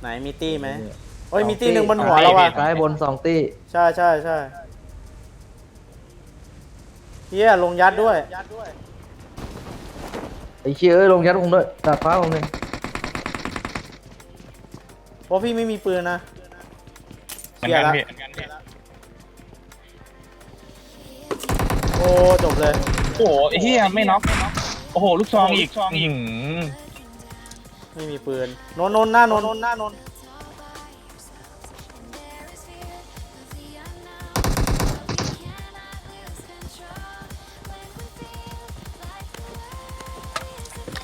ไหนมีตี้ไหมโอ้ยมีตี้หนึ่งบนหัวเราอะซ้ายบนสองตี้ใช่ใช่ใช่เฮียลงยัดด้วยไอ้เชี่ยเอ้ยลงยัดลงด้วยดาดฟ้าลงเลยเพราะพี่ไม่มีปืนนะเหมือนกันเสีพี่ยละโอ้จบเลย โอ้โหไอ้เหี้ยไม่น็อกโอ้โห ลูกซองอีกอื้อหือ ไม่มีปืนนนนนหน้านนนนหน้านน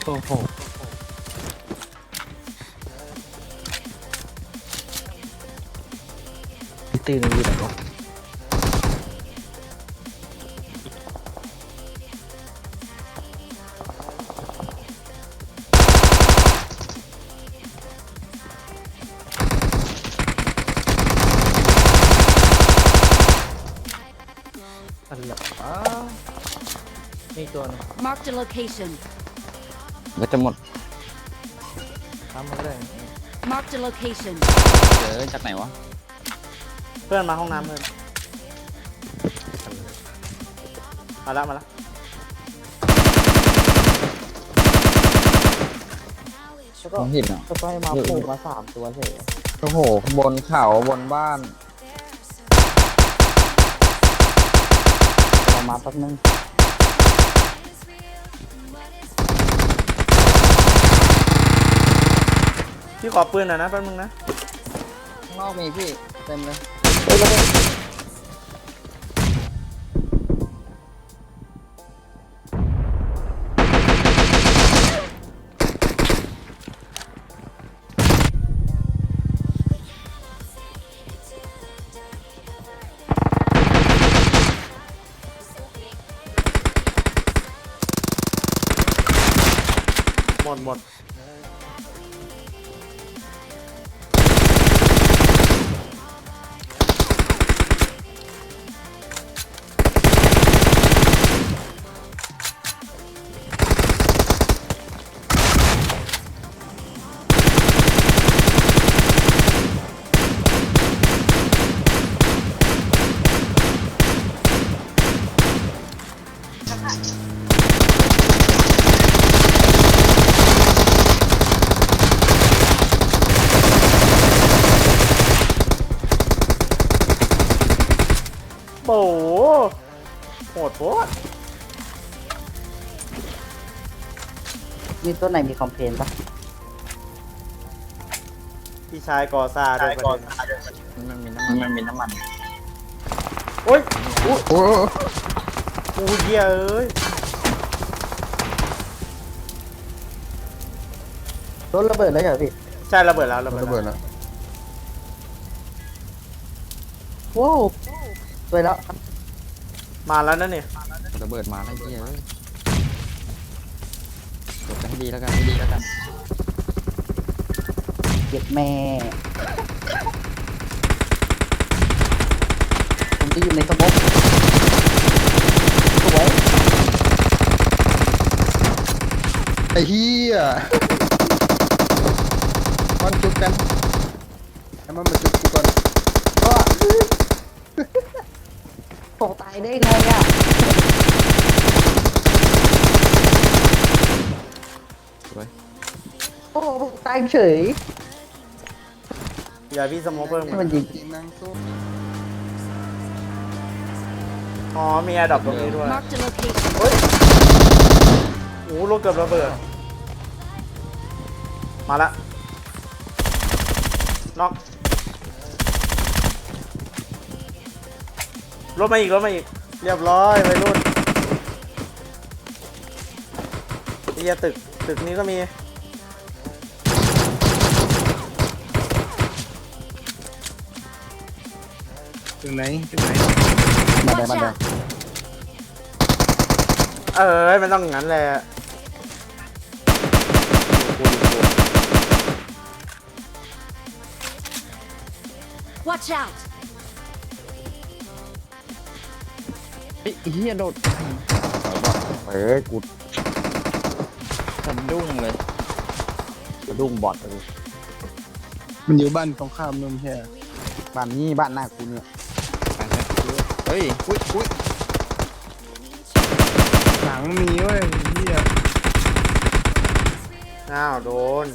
โอ้โหตีหนึงอยู่ไหนวะ อันละอ้าวนี่ตัวหนึง Marked a location. ก็จะหมดทำมาได้ Marked a location. เจอจากไหนวะเพื่อนมาห้องน้ำเพื่อนมาละมาละผมเห็นอะก็ไปมาโผล่มาสามตัวเฉยโอ้โหบนเขาบนบ้าน มาแป๊บนึงพี่ขอปืนหน่อยนะแป๊บนึงนะข้างนอกมีพี่เต็มเลยหมดหมด โอ้ โหโหดโพดมีตัวไหนมีคอมเพลนปะพี่ชายก่อซาด้วยประเด็นมันมีน้ำมันมันมีน้ำมันโอ้ยโอ้โหกูเหี้ยเอ้ยรถระเบิดแล้วเหรอพี่ใช่ระเบิดแล้วระเบิดระเบิดแล้ว แล้วว้าว สวยแล้วมาแล้วนั่นนี่ระเบิดมาแล้วเหี้ยเอ้ยกดจะให้ดีแล้วกันให้ดีแล้วกันเก็บแม่ ผมจะอยู่ในสมบสวยไอ้เหี้ยมันจุกกันให้มันมาจุกกูก่อน ก็ ผมตาย ได้ไงอะสวยโอ้โหผมตายเฉย อย่าพี่สโมองเพิ่มให้มันยิงนางสู้อ๋อมีแอร์ดรอปตรงนี้ด้วย Marked a location. โอ้โหรถเกือบระเบิด มาละน็อก รถมาอีกรถมาอีก เรียบร้อยไปรุ่นเฮียตึก ตึกนี้ก็มี ถึงไหนถึงไหนมาได้ Watch มาได้ out. เออมันต้องอย่างนั้นแหละกูดู กู Watch out. ไอ้เหี้ยโดดเอ้ยกูสะดุ้งเลยสะดุ้งบอดเลยมันอยู่บ้านตรงข้ามนุ่มแค่บ้านนี้บ้านหน้ากูเนี่ยเฮ้ยอุ้ยอุ้ยหลังมีเว้ยเฮียอ้าวโดน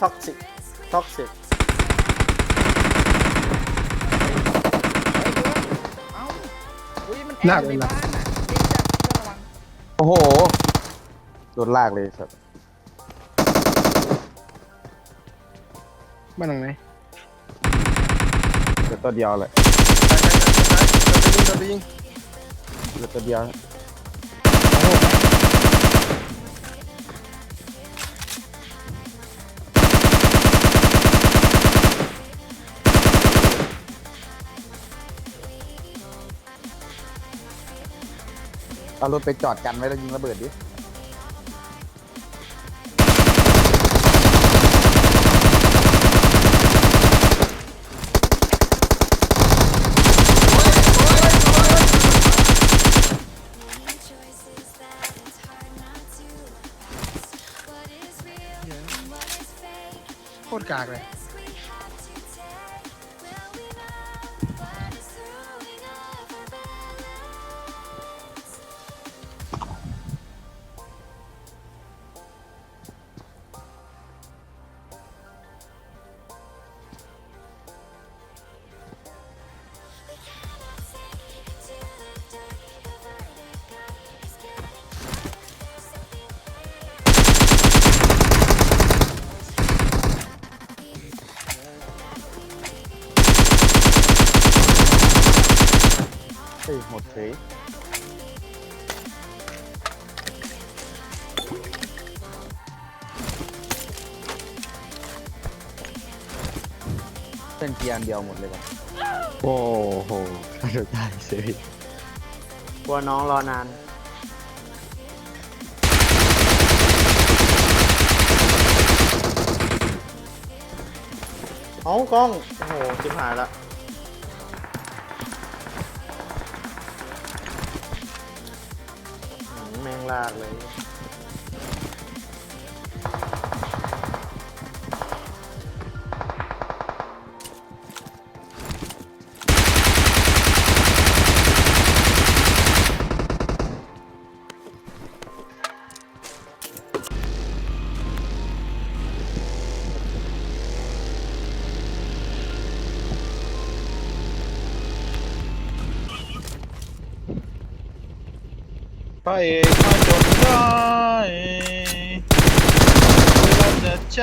ท็อกซิกท็อกซิก หนักเลยนะ โอ้โห โดนลากเลยสัตว์บ้านหลังไหนเหลือตัวเดียวเลยไปไปไปไปไปไปยิงเหลือตัวเดียว เอารถไปจอดกันไว้แล้วยิงระเบิดดิ โคตรกากเลย เฮ้ยหมดเฉยเส้นเกียร์อันเดียวหมดเลยป่ะโอ้โหเดี๋ยวได้เฉยกลัวน้องรอนาน เอากล้อง โอ้โหชิบหายละ ลางเลย พระเอกมาจนได้เวลาจะใจ